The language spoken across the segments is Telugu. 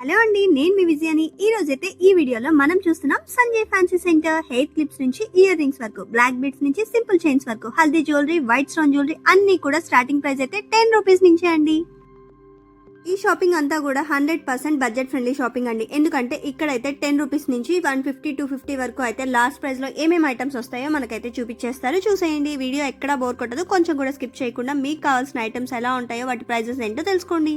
హలో అండి నేను మీ విజయాని. ఈ రోజైతే ఈ వీడియోలో మనం చూస్తున్నాం Sanjay fancy centre hair clips నుంచి ఇయర్ రింగ్స్ వరకు బ్లాక్ బీట్స్ నుంచి సింపుల్ చైన్స్ వరకు haldi jewellery white stone jewellery అన్ని కూడా స్టార్టింగ్ ప్రైస్ అయితే టెన్ రూపీస్ నుంచే అండి. ఈ షాపింగ్ అంతా కూడా hundred percent budget friendly shopping అండి. ఎందుకంటే ఇక్కడైతే టెన్ రూపీస్ నుంచి వన్ ఫిఫ్టీ టూ ఫిఫ్టీ వరకు అయితే లాస్ట్ ప్రైస్లో ఏమేమి ఐటమ్స్ వస్తాయో మనకైతే చూపించేస్తారు చూసేయండి వీడియో ఎక్కడా బోర్ కొట్టదు. కొంచెం కూడా స్కిప్ చేయకుండా మీకు కావాల్సిన ఐటమ్స్ ఎలా ఉంటాయో వాటి ప్రైజెస్ ఏంటో తెలుసుకోండి.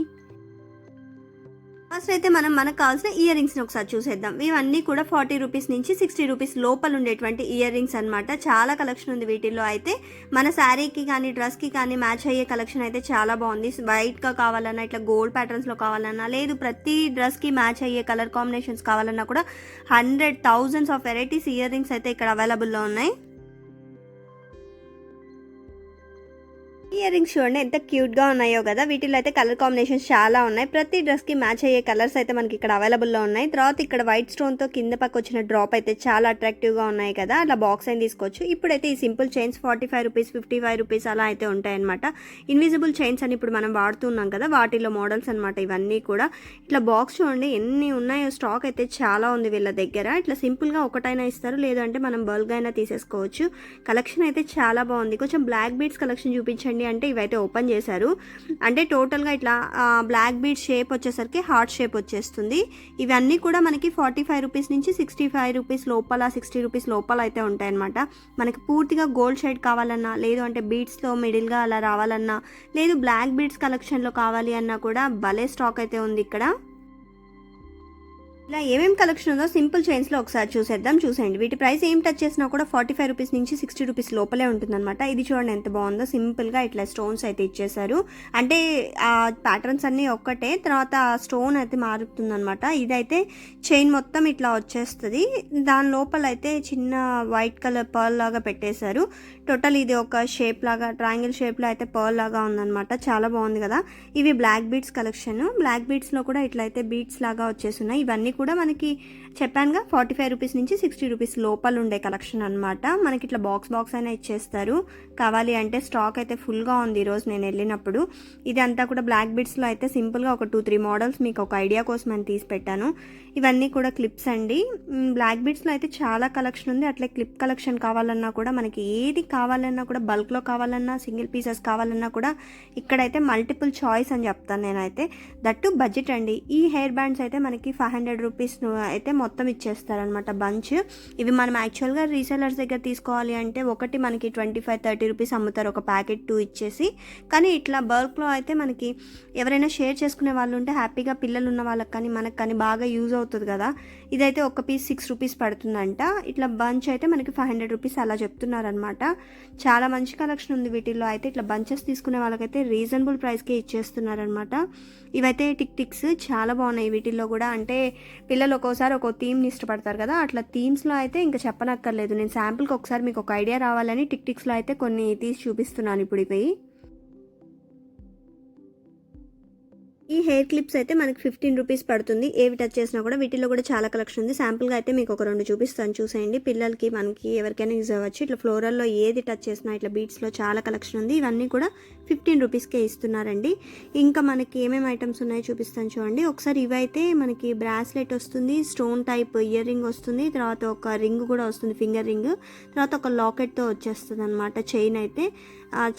ఫస్ట్ అయితే మనం మనకు కావాల్సిన ఇయర్ రింగ్స్ని ఒకసారి చూసేద్దాం. ఇవన్నీ కూడా ఫార్టీ రూపీస్ నుంచి సిక్స్టీ రూపీస్ లోపల ఉండేటువంటి ఇయర్ రింగ్స్ అనమాట చాలా కలెక్షన్ ఉంది వీటిల్లో అయితే. మన శారీకి కానీ డ్రెస్కి కానీ మ్యాచ్ అయ్యే కలెక్షన్ అయితే చాలా బాగుంది. వైట్గా కావాలన్నా ఇట్లా గోల్డ్ ప్యాటర్న్స్లో కావాలన్నా లేదు ప్రతి డ్రెస్కి మ్యాచ్ అయ్యే కలర్ కాంబినేషన్స్ కావాలన్నా కూడా hundred thousands of varieties ear rings అయితే ఇక్కడ అవైలబుల్లో ఉన్నాయి. ఇయర్ రింగ్స్ చూడండి ఎంత క్యూట్గా ఉన్నాయో కదా. వీటిలో అయితే కలర్ కాంబినేషన్స్ చాలా ఉన్నాయి. ప్రతి డ్రెస్కి మ్యాచ్ అయ్యే కలర్స్ అయితే మనకి ఇక్కడ అవైలబుల్లో ఉన్నాయి. తర్వాత ఇక్కడ వైట్ స్టోన్తో కింద పక్క వచ్చిన డ్రాప్ అయితే చాలా అట్రాక్టివ్గా ఉన్నాయి కదా. అలా బాక్స్ అయిన తీసుకోవచ్చు. ఇప్పుడైతే ఈ simple chains forty five rupees fifty five rupees అలా అయితే ఉంటాయన్నమాట. ఇన్విజిబుల్ చైన్స్ అని ఇప్పుడు మనం వాడుతున్నాం కదా వాటిలో మోడల్స్ అనమాట ఇవన్నీ కూడా. ఇట్లా బాక్స్ చూడండి ఎన్ని ఉన్నాయో స్టాక్ అయితే చాలా ఉంది వీళ్ళ దగ్గర. ఇట్లా సింపుల్గా ఒకటైనా ఇస్తారు లేదంటే మనం బల్క్ అయినా తీసేసుకోవచ్చు. కలెక్షన్ అయితే చాలా బాగుంది. కొంచెం బ్లాక్ బీడ్స్ కలెక్షన్ చూపించండి అంటే ఇవైతే ఓపెన్ చేశారు. అంటే టోటల్గా ఇట్లా బ్లాక్ బీడ్ షేప్ వచ్చేసరికి హార్ట్ షేప్ వచ్చేస్తుంది. ఇవన్నీ కూడా మనకి ఫార్టీ ఫైవ్ రూపీస్ నుంచి సిక్స్టీ ఫైవ్ రూపీస్ లోపల సిక్స్టీ రూపీస్ లోపల అయితే ఉంటాయన్నమాట. మనకి పూర్తిగా గోల్డ్ షేడ్ కావాలన్నా లేదు అంటే బీడ్స్లో మిడిల్గా అలా రావాలన్నా లేదు బ్లాక్ బీడ్స్ కలెక్షన్లో కావాలి అన్నా కూడా భలే స్టాక్ అయితే ఉంది ఇక్కడ. ఇలా ఏమేమి కలెక్షన్ ఉందో సింపుల్ చైన్స్లో ఒకసారి చూసేద్దాం చూసేయండి. వీటి ప్రైస్ ఏం టచ్ చేసినా కూడా ఫార్టీ ఫైవ్ రూపీస్ నుంచి సిక్స్టీ రూపీస్ లోపలే ఉంటుందన్నమాట. ఇది చూడండి ఎంత బాగుందో. సింపుల్గా ఇట్లా స్టోన్స్ అయితే ఇచ్చేసారు అంటే ఆ ప్యాటర్న్స్ అన్నీ ఒక్కటే. తర్వాత స్టోన్ అయితే మారుతుందన్నమాట. ఇదైతే చైన్ మొత్తం ఇట్లా వచ్చేస్తుంది. దాని లోపల అయితే చిన్న వైట్ కలర్ పర్ల్ లాగా పెట్టేశారు. టోటల్ ఇది ఒక షేప్ లాగా ట్రయాంగిల్ షేప్లో అయితే పర్ల్ లాగా ఉందన్నమాట. చాలా బాగుంది కదా. ఇవి బ్లాక్ బీడ్స్ కలెక్షన్ బ్లాక్ బీడ్స్లో కూడా ఇట్లయితే బీడ్స్ లాగా వచ్చేస్తున్నాయి ఇవన్నీ కూడా మనకి చెప్పానుగా ఫార్టీ ఫైవ్ రూపీస్ నుంచి సిక్స్టీ రూపీస్ లోపల ఉండే కలెక్షన్ అనమాట మనకి ఇట్లా బాక్స్ బాక్స్ అయినా ఇచ్చేస్తారు. కావాలి అంటే స్టాక్ అయితే ఫుల్గా ఉంది ఈరోజు నేను వెళ్ళినప్పుడు. ఇది అంతా కూడా బ్లాక్ బిట్స్లో అయితే సింపుల్గా ఒక టూ త్రీ మోడల్స్ మీకు ఒక ఐడియా కోసం అని తీసి పెట్టాను. ఇవన్నీ కూడా క్లిప్స్ అండి. బ్లాక్ బిట్స్లో అయితే చాలా కలెక్షన్ ఉంది. అట్లే క్లిప్ కలెక్షన్ కావాలన్నా కూడా మనకి ఏది కావాలన్నా కూడా బల్క్లో కావాలన్నా సింగిల్ పీసెస్ కావాలన్నా కూడా ఇక్కడైతే మల్టిపుల్ చాయిస్ అని చెప్తాను నేనైతే. దట్టు బడ్జెట్ అండి. ఈ హెయిర్ బ్యాండ్స్ అయితే మనకి ఫైవ్ హండ్రెడ్ రూపీస్ అయితే మొత్తం ఇచ్చేస్తారనమాట బంచ్ ఇవి మనం యాక్చువల్గా రీసెలర్స్ దగ్గర తీసుకోవాలి అంటే ఒకటి మనకి ట్వంటీ ఫైవ్ థర్టీ రూపీస్ అమ్ముతారు ఒక ప్యాకెట్ టూ ఇచ్చేసి. కానీ ఇట్లా బల్క్లో అయితే మనకి ఎవరైనా షేర్ చేసుకునే వాళ్ళు ఉంటే హ్యాపీగా పిల్లలు ఉన్న వాళ్ళకి కానీ మనకు కానీ బాగా యూజ్ అవుతుంది కదా. ఇదైతే ఒక పీస్ సిక్స్ రూపీస్ పడుతుందంట. ఇట్లా బంచ్ అయితే మనకి ఫైవ్ హండ్రెడ్ రూపీస్ అలా చెప్తున్నారనమాట చాలా మంచి కలెక్షన్ ఉంది వీటిల్లో. అయితే ఇట్లా బంచెస్ తీసుకునే వాళ్ళకైతే రీజనబుల్ ప్రైస్కే ఇచ్చేస్తున్నారనమాట ఇవైతే టిక్ టిక్స్ చాలా బాగున్నాయి వీటిల్లో కూడా. అంటే పిల్లలు ఒక్కోసారి ఒక థీమ్ని ఇష్టపడతారు కదా అట్లా థీమ్స్లో అయితే ఇంకా చెప్పనక్కర్లేదు. నేను శాంపుల్కి ఒకసారి మీకు ఒక ఐడియా రావాలని టిక్ టిక్స్లో అయితే కొన్ని తీసి చూపిస్తున్నాను ఇప్పుడు ఇవి. ఈ హెయిర్ క్లిప్స్ అయితే మనకి ఫిఫ్టీన్ రూపీస్ పడుతుంది. ఏవి టచ్ చేసినా కూడా వీటిలో కూడా చాలా కలెక్షన్ ఉంది. శాంపుల్గా అయితే మీకు ఒక రెండు చూపిస్తాను. చూసేయండి. పిల్లలకి మనకి ఎవరికైనా యూజ్ అవ్వచ్చు. ఇట్లా ఫ్లోరల్లో ఏది టచ్ చేసినా ఇట్లా బీట్స్లో చాలా కలెక్షన్ ఉంది. ఇవన్నీ కూడా ఫిఫ్టీన్ రూపీస్కే ఇస్తున్నారండి. ఇంకా మనకి ఏమేమి ఐటమ్స్ ఉన్నాయో చూపిస్తాను చూడండి. ఒకసారి ఇవైతే మనకి బ్రాస్లెట్ వస్తుంది స్టోన్ టైప్ ఇయర్ రింగ్ వస్తుంది తర్వాత ఒక రింగ్ కూడా వస్తుంది ఫింగర్ రింగ్. తర్వాత ఒక లాకెట్తో వచ్చేస్తుంది అనమాట చైన్ అయితే.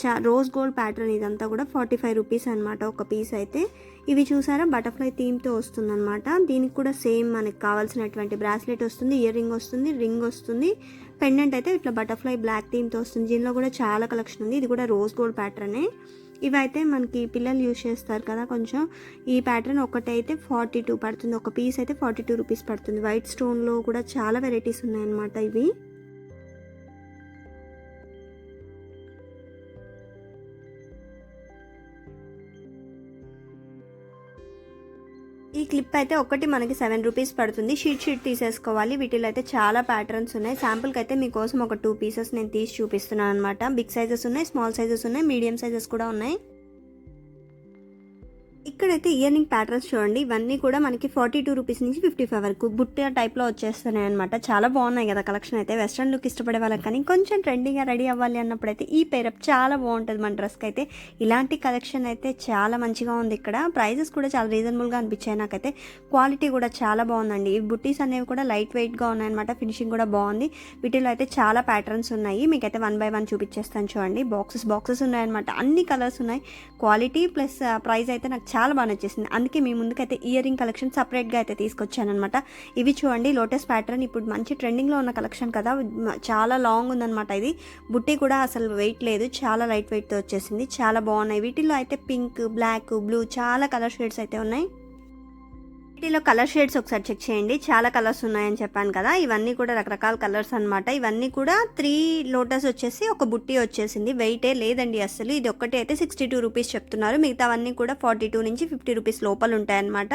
చా రోజ్ గోల్డ్ ప్యాటర్న్ ఇదంతా కూడా ఫార్టీ ఫైవ్ రూపీస్ అనమాట ఒక పీస్ అయితే. ఇవి చూసారా? బటర్ఫ్లై థీమ్తో వస్తుందన్నమాట. దీనికి కూడా సేమ్ మనకి కావాల్సినటువంటి బ్రాస్లెట్ వస్తుంది ఇయర్ రింగ్ వస్తుంది రింగ్ వస్తుంది. పెండెంట్ అయితే ఇట్లా బటర్ఫ్లై బ్లాక్ థీమ్తో వస్తుంది. దీనిలో కూడా చాలా కలెక్షన్ ఉంది. ఇది కూడా రోజ్ గోల్డ్ ప్యాటర్నే ఇవైతే మనకి పిల్లలు యూజ్ చేస్తారు కదా కొంచెం. ఈ ప్యాటర్న్ ఒకటైతే ఫార్టీ టూ పడుతుంది. ఒక పీస్ అయితే ఫార్టీ టూ రూపీస్ పడుతుంది వైట్ స్టోన్లో కూడా చాలా వెరైటీస్ ఉన్నాయన్నమాట ఇవి. క్లిప్ అయితే ఒకటి మనకి సెవెన్ రూపీస్ పడుతుంది. షీట్ షీట్ తీసేసుకోవాలి. వీటిలో అయితే చాలా ప్యాటర్న్స్ ఉన్నాయి. శాంపుల్కి అయితే మీకోసం ఒక టూ పీసెస్ నేను తీసి చూపిస్తున్నాను అనమాట బిగ్ సైజెస్ ఉన్నాయి స్మాల్ సైజెస్ ఉన్నాయి మీడియం సైజెస్ కూడా ఉన్నాయి. ఇక్కడైతే ఇయర్నింగ్ ప్యాటర్న్స్ చూడండి. ఇవన్నీ కూడా మనకి ఫార్టీ టూ రూపీస్ నుంచి ఫిఫ్టీ ఫైవ్ వరకు బుట్ట టైప్లో వచ్చేస్తున్నాయి అనమాట చాలా బాగున్నాయి కదా కలెక్షన్ అయితే. వెస్ట్రన్ లుక్ ఇష్టపడే వాళ్ళకి కానీ కొంచెం ట్రెండింగ్గా రెడీ అవ్వాలి అన్నప్పుడు అయితే ఈ పేరప్ చాలా బాగుంటుంది మన డ్రెస్కి అయితే. ఇలాంటి కలెక్షన్ అయితే చాలా మంచిగా ఉంది ఇక్కడ. ప్రైజెస్ కూడా చాలా రీజనబుల్గా అనిపించాయి నాకైతే. క్వాలిటీ కూడా చాలా బాగుందండి. ఈ బుట్టీస్ అనేవి కూడా లైట్ వెయిట్గా ఉన్నాయన్నమాట ఫినిషింగ్ కూడా బాగుంది. వీటిలో అయితే చాలా ప్యాటర్న్స్ ఉన్నాయి. మీకైతే వన్ బై వన్ చూపించేస్తాను చూడండి. బాక్సెస్ బాక్సెస్ ఉన్నాయన్నమాట అన్ని కలర్స్ ఉన్నాయి. క్వాలిటీ ప్లస్ ప్రైస్ అయితే నాకు చాలా బాగా నచ్చేసింది. అందుకే మీ ముందుకైతే ఇయర్ రింగ్ కలెక్షన్ సపరేట్గా అయితే తీసుకొచ్చాను అనమాట ఇవి చూడండి లోటస్ ప్యాటర్న్ ఇప్పుడు మంచి ట్రెండింగ్లో ఉన్న కలెక్షన్ కదా. చాలా లాంగ్ ఉందన్నమాట ఇది. బుట్టి కూడా అసలు వెయిట్ లేదు. చాలా లైట్ వెయిట్తో వచ్చేసింది. చాలా బాగున్నాయి. వీటిలో అయితే పింక్ బ్లాక్ బ్లూ చాలా కలర్ షేడ్స్ అయితే ఉన్నాయి. వీటిలో కలర్ షేడ్స్ ఒకసారి చెక్ చేయండి. చాలా కలర్స్ ఉన్నాయని చెప్పాను కదా. ఇవన్నీ కూడా రకరకాల కలర్స్ అనమాట ఇవన్నీ కూడా త్రీ లోటస్ వచ్చేసి ఒక బుట్టి వచ్చేసింది. వెయిటే లేదండి అసలు ఇది ఒక్కటి అయితే సిక్స్టీ టూ రూపీస్ చెప్తున్నారు. మిగతావన్నీ కూడా ఫార్టీ టూ నుంచి ఫిఫ్టీ రూపీస్ లోపల ఉంటాయన్నమాట.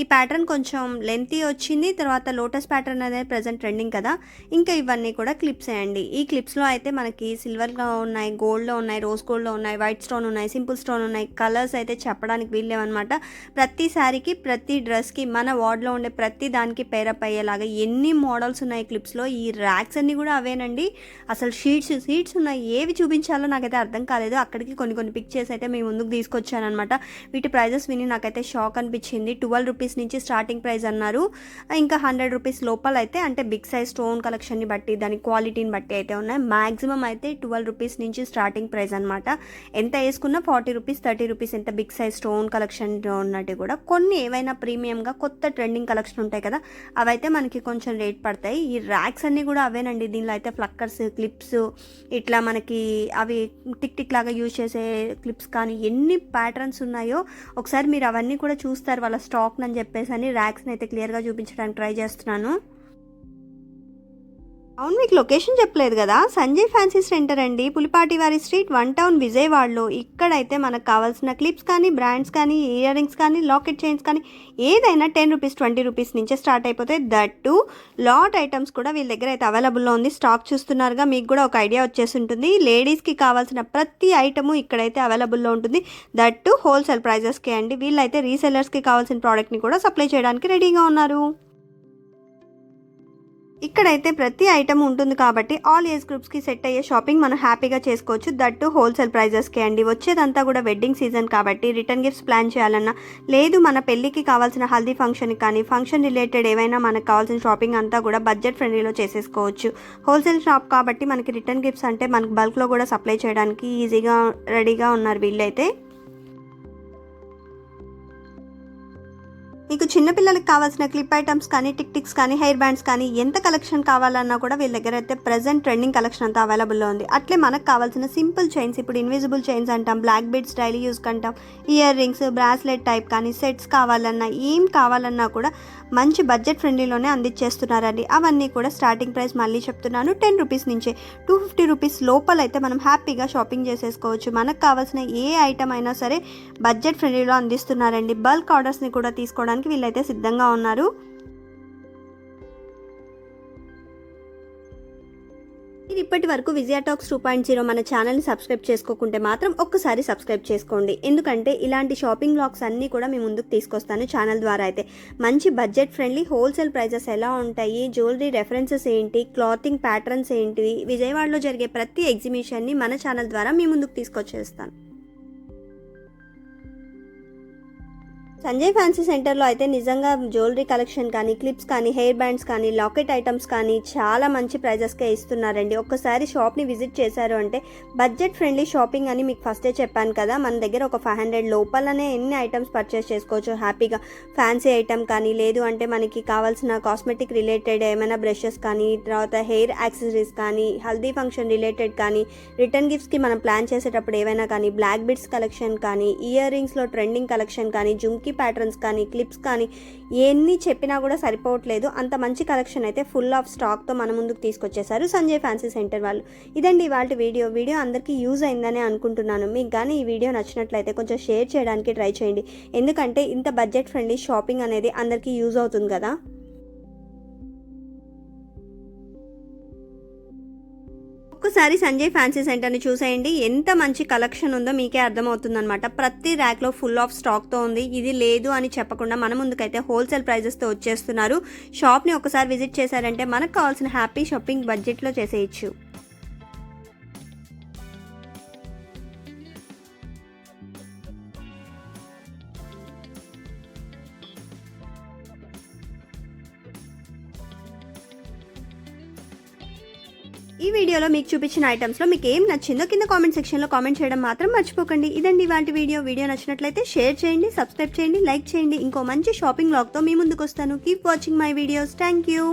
ఈ ప్యాటర్న్ కొంచెం లెంతీ వచ్చింది. తర్వాత లోటస్ ప్యాటర్న్ అనేది ప్రజెంట్ ట్రెండింగ్ కదా. ఇంకా ఇవన్నీ కూడా క్లిప్స్ అండి. ఈ క్లిప్స్లో అయితే మనకి సిల్వర్లో ఉన్నాయి గోల్డ్లో ఉన్నాయి రోజ్ గోల్డ్లో ఉన్నాయి వైట్ స్టోన్ ఉన్నాయి సింపుల్ స్టోన్ ఉన్నాయి. కలర్స్ అయితే చెప్పడానికి వీల్లేవన్నమాట. ప్రతి శారీకి ప్రతి డ్రెస్కి మన వార్డ్లో ఉండే ప్రతి దానికి పేరప్ అయ్యేలాగా ఎన్ని మోడల్స్ ఉన్నాయి క్లిప్స్లో ఈ ర్యాక్స్ అన్నీ కూడా అవేనండి. అసలు షీట్స్ షీట్స్ ఉన్నాయి. ఏవి చూపించాలో నాకైతే అర్థం కాలేదు. అక్కడికి కొన్ని కొన్ని పిక్చర్స్ అయితే మేము ముందుకు తీసుకొచ్చానమాట వీటి ప్రైజెస్ విని నాకైతే షాక్ అనిపించింది. ట్వెల్వ్ రూపీస్ నుంచి స్టార్టింగ్ ప్రైస్ అన్నారు. ఇంకా హండ్రెడ్ రూపీస్ లోపల అయితే అంటే బిగ్ సైజ్ స్టోన్ కలెక్షన్ని బట్టి దాని క్వాలిటీని బట్టి అయితే ఉన్నాయి. మ్యాక్సిమం అయితే ట్వెల్వ్ రూపీస్ నుంచి స్టార్టింగ్ ప్రైస్ అనమాట ఎంత వేసుకున్నా ఫార్టీ రూపీస్ థర్టీ రూపీస్ ఎంత బిగ్ సైజ్ స్టోన్ కలెక్షన్ ఉన్నట్టు కూడా. కొన్ని ఏవైనా ప్రీమియం ప్రీమియంగా కొత్త ట్రెండింగ్ కలెక్షన్ ఉంటాయి కదా అవైతే మనకి కొంచెం రేట్ పడతాయి. ఈ ర్యాక్స్ అన్నీ కూడా అవేనండి. దీనిలో అయితే ఫ్లక్కర్స్ క్లిప్స్ ఇట్లా మనకి అవి టిక్ టిక్ లాగా యూజ్ చేసే క్లిప్స్ కానీ ఎన్ని ప్యాటర్న్స్ ఉన్నాయో ఒకసారి మీరు అవన్నీ కూడా చూస్తారు వాళ్ళ స్టాక్ అని చెప్పేసి అని ర్యాక్స్ని అయితే క్లియర్గా చూపించడానికి ట్రై చేస్తున్నాను. అవును మీకు లొకేషన్ చెప్పలేదు కదా? సంజయ్ ఫ్యాన్సీ సెంటర్ అండి. పులిపాటి వారి స్ట్రీట్ వన్ టౌన్ విజయవాడలో. ఇక్కడైతే మనకు కావాల్సిన క్లిప్స్ కానీ బ్రాండ్స్ కానీ ఇయర్ రింగ్స్ కానీ లాకెట్ చైన్స్ కానీ ఏదైనా టెన్ రూపీస్ ట్వంటీ రూపీస్ నుంచే స్టార్ట్ అయిపోతే దట్టు లాట్ ఐటమ్స్ కూడా వీళ్ళ దగ్గర అయితే అవైలబుల్లో ఉంది. స్టాక్ చూస్తున్నారుగా మీకు కూడా ఒక ఐడియా వచ్చేసి ఉంటుంది. లేడీస్కి కావాల్సిన ప్రతి ఐటము ఇక్కడైతే అవైలబుల్లో ఉంటుంది. దట్టు హోల్సేల్ ప్రైజెస్కే అండి. వీళ్ళైతే రీసెలర్స్కి కావాల్సిన ప్రోడక్ట్ని కూడా సప్లై చేయడానికి రెడీగా ఉన్నారు. ఇక్కడైతే ప్రతి ఐటమ్ ఉంటుంది కాబట్టి ఆల్ ఏజ్ గ్రూప్స్కి సెట్ అయ్యే షాపింగ్ మనం హ్యాపీగా చేసుకోవచ్చు. దట్టు హోల్సేల్ ప్రైజెస్కే అండి. వచ్చేదంతా కూడా వెడ్డింగ్ సీజన్ కాబట్టి రిటర్న్ గిఫ్ట్స్ ప్లాన్ చేయాలన్నా లేదు మన పెళ్ళికి కావాల్సిన హల్దీ ఫంక్షన్ కానీ ఫంక్షన్ రిలేటెడ్ ఏవైనా మనకు కావాల్సిన షాపింగ్ అంతా కూడా బడ్జెట్ ఫ్రెండ్లీలో చేసేసుకోవచ్చు. హోల్సేల్ షాప్ కాబట్టి మనకి రిటర్న్ గిఫ్ట్స్ అంటే మనకు బల్క్లో కూడా సప్లై చేయడానికి ఈజీగా రెడీగా ఉన్నారు వీళ్ళైతే. మీకు చిన్నపిల్లలకి కావాల్సిన క్లిప్ ఐటమ్స్ కానీ టిక్ టిక్స్ కానీ హెయిర్ బ్యాండ్స్ కానీ ఎంత కలెక్షన్ కావాలన్నా కూడా వీళ్ళ దగ్గర అయితే ప్రజెంట్ ట్రెండింగ్ కలెక్షన్ అంతా అవైలబుల్లో ఉంది. అట్లే మనకు కావాల్సిన సింపుల్ చైన్స్ ఇప్పుడు ఇన్విజిబుల్ చైన్స్ అంటాం బ్లాక్ బీడ్స్ డైలీ యూస్ కంటాం ఇయర్ రింగ్స్ బ్రాస్లెట్ టైప్ కానీ సెట్స్ కావాలన్నా ఏం కావాలన్నా కూడా మంచి బడ్జెట్ ఫ్రెండ్లీలోనే అందించేస్తున్నారండి. అవన్నీ కూడా స్టార్టింగ్ ప్రైస్ మళ్ళీ చెప్తున్నాను. టెన్ రూపీస్ నుంచే టూ ఫిఫ్టీ రూపీస్ లోపల అయితే మనం హ్యాపీగా షాపింగ్ చేసేసుకోవచ్చు. మనకు కావాల్సిన ఏ ఐటమ్ అయినా సరే బడ్జెట్ ఫ్రెండ్లీలో అందిస్తున్నారండి. బల్క్ ఆర్డర్స్ని కూడా తీసుకోవడానికి వీళ్ళైతే సిద్ధంగా ఉన్నారు. మీరు ఇప్పటి వరకు Vijaya talks two point zero మన ఛానల్ని సబ్స్క్రైబ్ చేసుకోకుంటే మాత్రం ఒక్కసారి సబ్స్క్రైబ్ చేసుకోండి. ఎందుకంటే ఇలాంటి షాపింగ్ బ్లాగ్స్ అన్నీ కూడా మీ ముందుకు తీసుకొస్తాను ఛానల్ ద్వారా అయితే. మంచి బడ్జెట్ ఫ్రెండ్లీ హోల్సేల్ ప్రైజెస్ ఎలా ఉంటాయి జ్యువెలరీ రెఫరెన్సెస్ ఏంటి క్లాతింగ్ ప్యాటర్న్స్ ఏంటివి విజయవాడలో జరిగే ప్రతి ఎగ్జిబిషన్ని మన ఛానల్ ద్వారా మీ ముందుకు తీసుకొచ్చేస్తాను. సంజయ్ ఫ్యాన్సీ సెంటర్లో అయితే నిజంగా జ్యువెలరీ కలెక్షన్ కానీ క్లిప్స్ కానీ హెయిర్ బ్యాండ్స్ కానీ లాకెట్ ఐటమ్స్ కానీ చాలా మంచి ప్రైజెస్కే ఇస్తున్నారండి. ఒక్కసారి షాప్ని విజిట్ చేశారు అంటే బడ్జెట్ ఫ్రెండ్లీ షాపింగ్ అని మీకు ఫస్టే చెప్పాను కదా మన దగ్గర ఒక ఫైవ్ హండ్రెడ్ లోపలనే ఎన్ని ఐటమ్స్ పర్చేస్ చేసుకోవచ్చు హ్యాపీగా. ఫ్యాన్సీ ఐటమ్ కానీ లేదు అంటే మనకి కావాల్సిన కాస్మెటిక్ రిలేటెడ్ ఏమైనా బ్రషెస్ కానీ తర్వాత హెయిర్ యాక్సెసరీస్ కానీ హల్దీ ఫంక్షన్ రిలేటెడ్ కానీ రిటర్న్ గిఫ్ట్స్కి మనం ప్లాన్ చేసేటప్పుడు ఏవైనా కానీ బ్లాక్ బిడ్స్ కలెక్షన్ కానీ ఇయర్ రింగ్స్లో ట్రెండింగ్ కలెక్షన్ కానీ జుంకి ప్యాటర్న్స్ కానీ క్లిప్స్ కానీ ఎన్ని చెప్పినా కూడా సరిపోవట్లేదు. అంత మంచి కలెక్షన్ అయితే ఫుల్ ఆఫ్ స్టాక్తో మన ముందుకు తీసుకొచ్చేసారు సంజయ్ ఫ్యాన్సీ సెంటర్ వాళ్ళు. ఇదండి ఇవాళ వీడియో. వీడియో అందరికీ యూజ్ అయిందని అనుకుంటున్నాను. మీకు కానీ ఈ వీడియో నచ్చినట్లయితే కొంచెం షేర్ చేయడానికి ట్రై చేయండి. ఎందుకంటే ఇంత బడ్జెట్ ఫ్రెండ్లీ షాపింగ్ అనేది అందరికీ యూజ్ అవుతుంది కదా. ఒక్కసారి సంజయ్ ఫ్యాన్సీ సెంటర్ని చూసేయండి. ఎంత మంచి కలెక్షన్ ఉందో మీకే అర్థమవుతుందన్నమాట. ప్రతి ర్యాక్లో ఫుల్ ఆఫ్ స్టాక్తో ఉంది. ఇది లేదు అని చెప్పకుండా మన ముందుకైతే హోల్సేల్ ప్రైజెస్తో వచ్చేస్తున్నారు. షాప్ని ఒకసారి విజిట్ చేశారంటే మనకు కావాల్సిన హ్యాపీ షాపింగ్ బడ్జెట్లో చేసేయచ్చు. ఈ వీడియోలో మీకు చూపించిన ఐటమ్స్లో మీకు ఏం నచ్చిందో కింద కామెంట్ సెక్షన్లో కామెంట్ చేయడం మాత్రం మర్చిపోకండి. ఇదండి ఇవాంటి వీడియో. వీడియో నచ్చినట్లయితే షేర్ చేయండి సబ్స్క్రైబ్ చేయండి లైక్ చేయండి. ఇంకో మంచి షాపింగ్ బ్లాగ్తో మీ ముందుకు వస్తాను. Keep watching my videos thank you